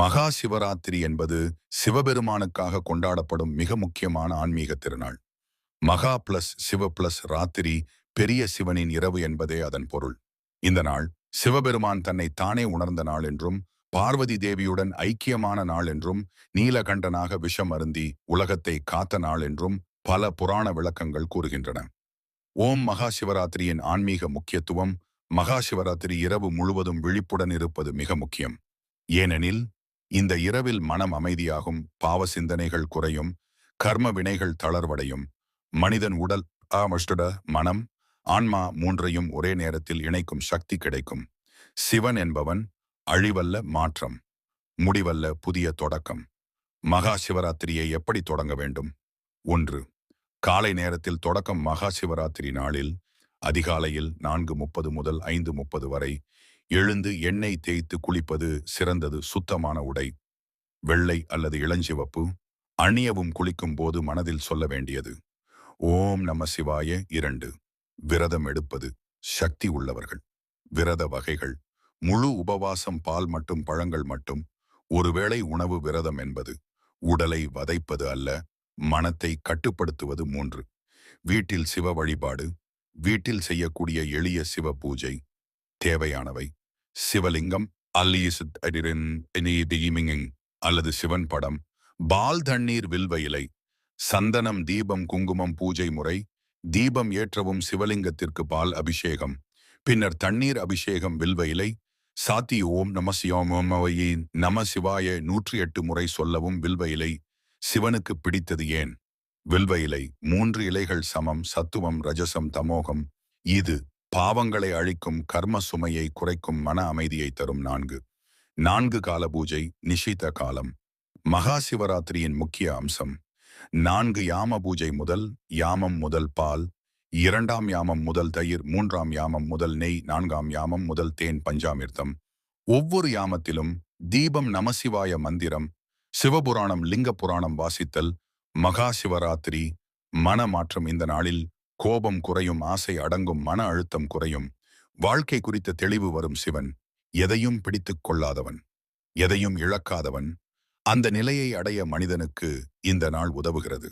மகா சிவராத்திரி என்பது சிவபெருமானுக்காக கொண்டாடப்படும் மிக முக்கியமான ஆன்மீக திருநாள். மகா பிளஸ் சிவ பிளஸ் ராத்திரி பெரிய சிவனின் இரவு என்பதே அதன் பொருள். இந்த நாள் சிவபெருமான் தன்னை தானே உணர்ந்த நாள் என்றும் பார்வதி தேவியுடன் ஐக்கியமான நாள் என்றும் நீலகண்டனாக விஷம் அருந்தி உலகத்தை காத்த நாள் என்றும் பல புராண விளக்கங்கள் கூறுகின்றன. ஓம் மகா சிவராத்திரியின் ஆன்மீக முக்கியத்துவம் மகா சிவராத்திரி இரவு முழுவதும் விழிப்புடன் இருப்பது மிக முக்கியம். ஏனெனில் இந்த இரவில் மனம் அமைதியாகும் பாவ சிந்தனைகள் குறையும் கர்ம வினைகள் தளர்வடையும். மனிதன் உடல் ஆமஷ்டுட மனம் ஆன்மா மூன்றையும் ஒரே நேரத்தில் இணைக்கும் சக்தி கிடைக்கும். சிவன் என்பவன் அழிவல்ல மாற்றம் முடிவல்ல புதிய தொடக்கம். மகா சிவராத்திரியை எப்படி தொடங்க வேண்டும்? ஒன்று காலை நேரத்தில் தொடக்கம் மகா சிவராத்திரி நாளில் அதிகாலையில் நான்கு முப்பது முதல் ஐந்து முப்பது வரை எழுந்து எண்ணெய் தேய்த்து குளிப்பது சிறந்தது. சுத்தமான உடை வெள்ளை அல்லது இளஞ்சிவப்பு அணியவும் குளிக்கும் போது மனதில் சொல்ல வேண்டியது ஓம் நம சிவாய இரண்டு விரதம் எடுப்பது சக்தி உள்ளவர்கள் விரத வகைகள் முழு உபவாசம் பால் மட்டும் பழங்கள் மட்டும் ஒருவேளை உணவு விரதம் என்பது உடலை வதைப்பது அல்ல மனத்தை கட்டுப்படுத்துவது மூன்று வீட்டில் சிவ வழிபாடு வீட்டில் செய்யக்கூடிய எளிய சிவ பூஜை தேவையானவை சிவலிங்கம் அல்லியிசுத் அல்லது சிவன் படம் பால் தண்ணீர் வில்வ இலை சந்தனம் தீபம் குங்குமம் பூஜை முறை தீபம் ஏற்றவும் சிவலிங்கத்திற்கு பால் அபிஷேகம் பின்னர் தண்ணீர் அபிஷேகம் வில்வ இலை சாத்தி ஓம் நம சியோமோமவையை நம சிவாய நூற்றி எட்டு முறை சொல்லவும் வில்வ இலை சிவனுக்கு பிடித்தது ஏன்? வில்வ இலை மூன்று இலைகள் சமம் சத்துவம் ரஜசம் தமோகம் இது பாவங்களை அழிக்கும் கர்ம சுமையை குறைக்கும் மன அமைதியை தரும் நான்கு. நான்கு கால பூஜை நிஷித காலம். மகா சிவராத்திரியின் முக்கிய அம்சம். நான்கு யாம பூஜை முதல் யாமம் முதல் பால் இரண்டாம் யாமம் முதல் தயிர் மூன்றாம் யாமம் முதல் நெய் நான்காம் யாமம் முதல் தேன் பஞ்சாமிர்தம். ஒவ்வொரு யாமத்திலும் தீபம் நமசிவாய மந்திரம் சிவபுராணம் லிங்க புராணம் வாசித்தல் மகா சிவராத்திரி மன மாற்றம் இந்த நாளில் கோபம் குறையும் ஆசை அடங்கும் மன அழுத்தம் குறையும். வாழ்க்கை குறித்த தெளிவு வரும் சிவன். எதையும் பிடித்துக் கொள்ளாதவன். எதையும் இழக்காதவன். அந்த நிலையை அடைய மனிதனுக்கு இந்த நாள் உதவுகிறது.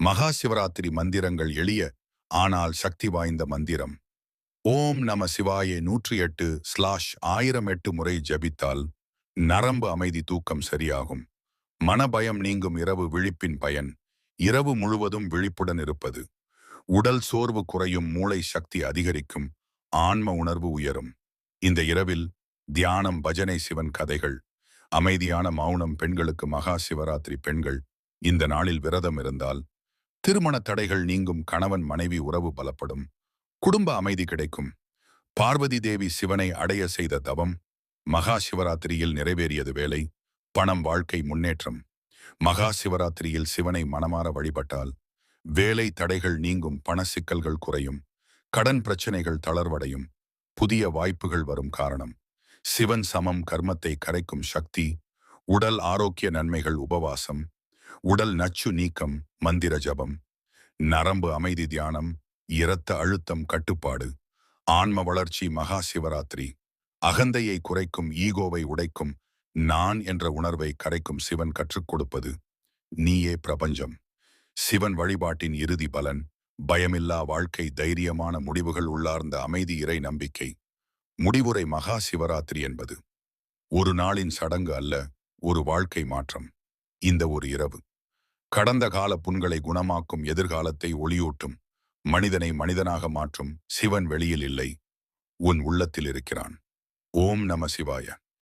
மகா சிவராத்திரி மந்திரங்கள் எளிய ஆனால் சக்தி வாய்ந்த மந்திரம். ஓம் நம சிவாயே நூற்றி எட்டு ஸ்லாஷ் ஆயிரம் எட்டு முறை ஜபித்தால் நரம்பு அமைதி தூக்கம் சரியாகும். மனபயம் நீங்கும் இரவு விழிப்பின் பயன். இரவு முழுவதும் விழிப்புடன் இருப்பது. உடல் சோர்வு குறையும் மூளை சக்தி அதிகரிக்கும் ஆன்ம உணர்வு உயரும். இந்த இரவில் தியானம் பஜனை சிவன் கதைகள் அமைதியான மௌனம் பெண்களுக்கு மகா சிவராத்திரி பெண்கள் இந்த நாளில் விரதம் இருந்தால் திருமண தடைகள் நீங்கும் கணவன் மனைவி உறவு பலப்படும் குடும்ப அமைதி கிடைக்கும். பார்வதி தேவி சிவனை அடைய செய்த தவம் மகா சிவராத்திரியில் நிறைவேறியது வேலை பணம் வாழ்க்கை முன்னேற்றம். மகா சிவராத்திரியில் சிவனை மனமாற வழிபட்டால் வேலை தடைகள் நீங்கும் பண சிக்கல்கள் குறையும் கடன் பிரச்சனைகள் தளர்வடையும் புதிய வாய்ப்புகள் வரும் காரணம். சிவன் சமம் கர்மத்தை கரைக்கும் சக்தி உடல் ஆரோக்கிய நன்மைகள் உபவாசம் உடல் நச்சு நீக்கம் மந்திர ஜபம் நரம்பு அமைதி தியானம் இரத்த அழுத்தம் கட்டுப்பாடு ஆன்ம வளர்ச்சி மகா சிவராத்திரி அகந்தையை குறைக்கும் ஈகோவை உடைக்கும் நான் என்ற உணர்வை கரைக்கும் சிவன் கற்றுக் கொடுப்பது நீயே பிரபஞ்சம். சிவன் வழிபாட்டின் இறுதி பலன் பயமில்லா வாழ்க்கை தைரியமான முடிவுகள் உள்ளார்ந்த அமைதி இறை நம்பிக்கை. முடிவுரை மகா சிவராத்திரி என்பது. ஒரு நாளின் சடங்கு அல்ல ஒரு வாழ்க்கை மாற்றம். இந்த ஒரு இரவு. கடந்த கால புண்களை குணமாக்கும் எதிர்காலத்தை ஒளியூட்டும். மனிதனை மனிதனாக மாற்றும் சிவன் வெளியில் இல்லை. உன் உள்ளத்தில் இருக்கிறான். ஓம் நம சிவாய.